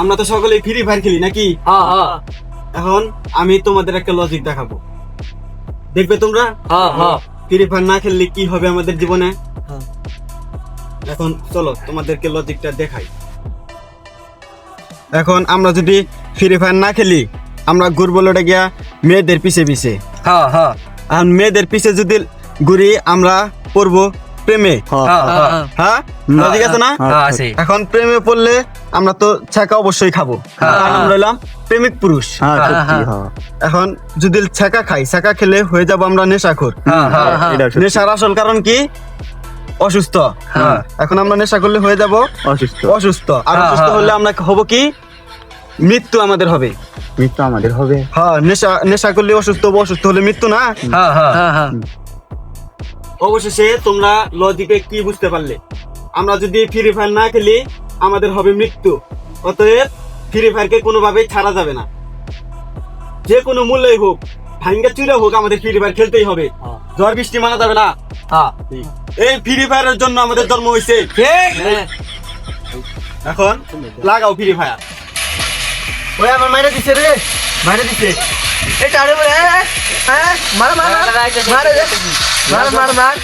আমরা তো সকলেই ফ্রি ফায়ার খেলি নাকি? হ্যাঁ হ্যাঁ। এখন আমি তোমাদের একটা লজিক দেখাবো। দেখবে তোমরা? হ্যাঁ হ্যাঁ। ফ্রি ফায়ার না খেললে কি হবে আমাদের জীবনে। এখন চলো তোমাদেরকে লজিকটা দেখাই। এখন আমরা যদি ফ্রি ফায়ার না খেলি আমরা ঘুরবো লোটে গিয়া মেয়েদের পিছে পিছে। হ্যাঁ হ্যাঁ। আর মেয়েদের পিছে যদি ঘুরি আমরা পড়ব প্রেমে। হ্যাঁ হ্যাঁ হ্যাঁ লজিক আছে না? হ্যাঁ আছে এখন প্রেমে পড়লে আমরা তো ছাকা অবশ্যই খাব। হ্যাঁ। কারণ আমরা হলাম প্রেমিক পুরুষ। হ্যাঁ হ্যাঁ, হ্যাঁ। হ্যাঁ। এখন যদি ছাকা খাই ছাকা খেলে হয়ে যাব আমরা নেশাখোর। হ্যাঁ হ্যাঁ হ্যাঁ। নেশার আসল কারণ কি? অসুস্থ। হ্যাঁ। এখন আমরা নেশা করলে হয়ে যাব অসুস্থ। অসুস্থ। আর হ্যাঁ, অসুস্থ হ্যাঁ, হলে আমরা হব কি? মৃত্যু আমাদের হবে। মৃত্যু আমাদের হবে। হ্যাঁ নেশা নেশা করলে অসুস্থ হব অসুস্থ হলে মৃত্যু না? হ্যাঁ হ্যাঁ। হ্যাঁ হ্যাঁ। অবশেষে তোমরা লজিকে কি বুঝতে পারলে? আমরা যদি ফ্রি ফায়ার না খেলি আমাদের হবে মৃত্যু। অতএব ফ্রি ফায়ারকে কোনোভাবেই ছাড়া যাবে না। যে কোনো মূল্যই হোক ভাঙ্গা চুরে হোক আমাদের ফ্রি ফায়ার খেলতেই হবে। ঝড় বৃষ্টি মানা যাবে না। হ্যাঁ। এই ফ্রি ফায়ারের জন্য আমাদের জন্ম হয়েছে। ঠিক। এখন লাগাও ফ্রি ফায়ার ওই আমার মাইরে দিছে রে। মাইরে দিছে। ए टाड़े बोले हैं मार मार मार मार मार मार।